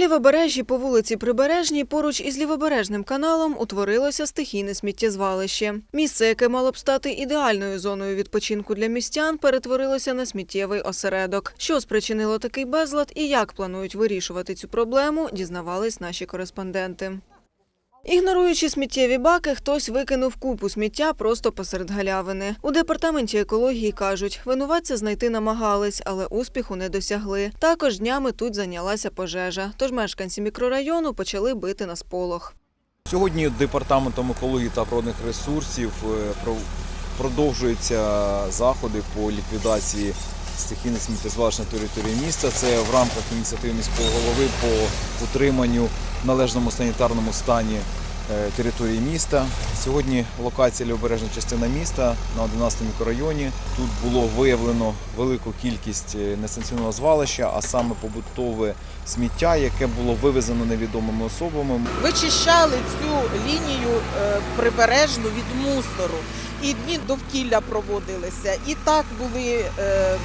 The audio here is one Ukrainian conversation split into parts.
лівобережжі по вулиці Прибережній поруч із лівобережним каналом утворилося стихійне сміттєзвалище. Місце, яке мало б стати ідеальною зоною відпочинку для містян, перетворилося на сміттєвий осередок. Що спричинило такий безлад і як планують вирішувати цю проблему, дізнавались наші кореспонденти. Ігноруючи сміттєві баки, хтось викинув купу сміття просто посеред галявини. У департаменті екології кажуть, винуватця знайти намагались, але успіху не досягли. Також днями тут зайнялася пожежа, тож мешканці мікрорайону почали бити на сполох. Сьогодні департаментом екології та природних ресурсів е, продовжуються заходи по ліквідації стихійних сміттєзвалищ на території міста. Це в рамках ініціативи міського голови по утриманню належному санітарному стані е, території міста. Сьогодні локація лівобережна частина міста на 11 мікрорайоні. Тут було виявлено велику кількість е, звалища, а саме побутове сміття, яке було вивезено невідомими особами. вичищали цю лінію е, прибережну від мусору. І дні довкілля проводилися. І так були е,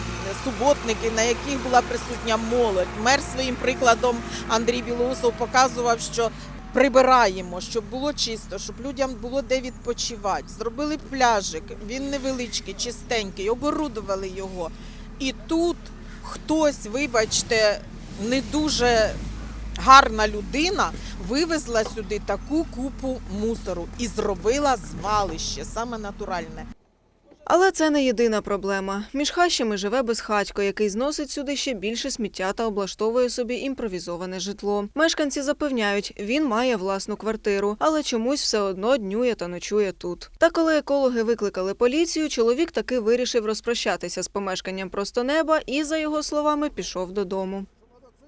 суботники, на яких була присутня молодь. Мер своїм прикладом Андрій Білоусов показував, що прибираємо, щоб було чисто, щоб людям було де відпочивати. Зробили пляжик, він невеличкий, чистенький, оборудували його. І тут хтось, вибачте, не дуже гарна людина вивезла сюди таку купу мусору і зробила звалище, саме натуральне. Але це не єдина проблема. Між хащами живе безхатько, який зносить сюди ще більше сміття та облаштовує собі імпровізоване житло. Мешканці запевняють, він має власну квартиру, але чомусь все одно днює та ночує тут. Та коли екологи викликали поліцію, чоловік таки вирішив розпрощатися з помешканням просто неба і, за його словами, пішов додому.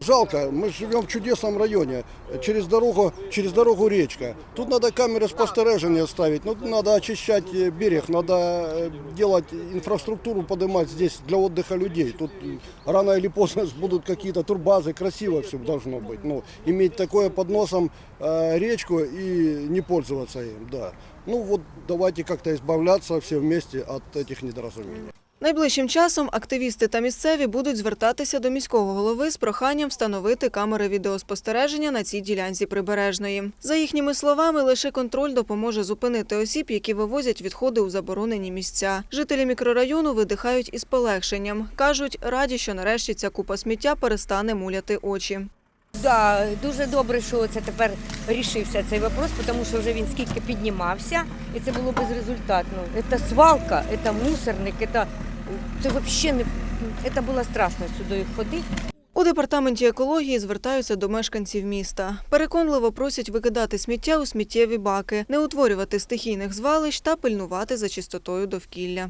Жалко, мы живем в чудесном районе. Через дорогу, через дорогу речка. Тут надо камеры спостережения ставить, ну, надо очищать э, берег, надо э, делать инфраструктуру, поднимать здесь для отдыха людей. Тут м, рано или поздно будут какие-то турбазы, красиво все должно быть. Ну, иметь такое под носом э, речку и не пользоваться им, да. Ну вот давайте как-то избавляться все вместе от этих недоразумений. Найближчим часом активісти та місцеві будуть звертатися до міського голови з проханням встановити камери відеоспостереження на цій ділянці прибережної. За їхніми словами, лише контроль допоможе зупинити осіб, які вивозять відходи у заборонені місця. Жителі мікрорайону видихають із полегшенням. кажуть, раді, що нарешті ця купа сміття перестане муляти очі. Да, дуже добре, що це тепер рішився цей вопрос, тому що вже він скільки піднімався, і це було безрезультатно. Це свалка, це мусорник, це, це взагалі не це було страшно сюди ходити. У департаменті екології звертаються до мешканців міста. Переконливо просять викидати сміття у сміттєві баки, не утворювати стихійних звалищ та пильнувати за чистотою довкілля.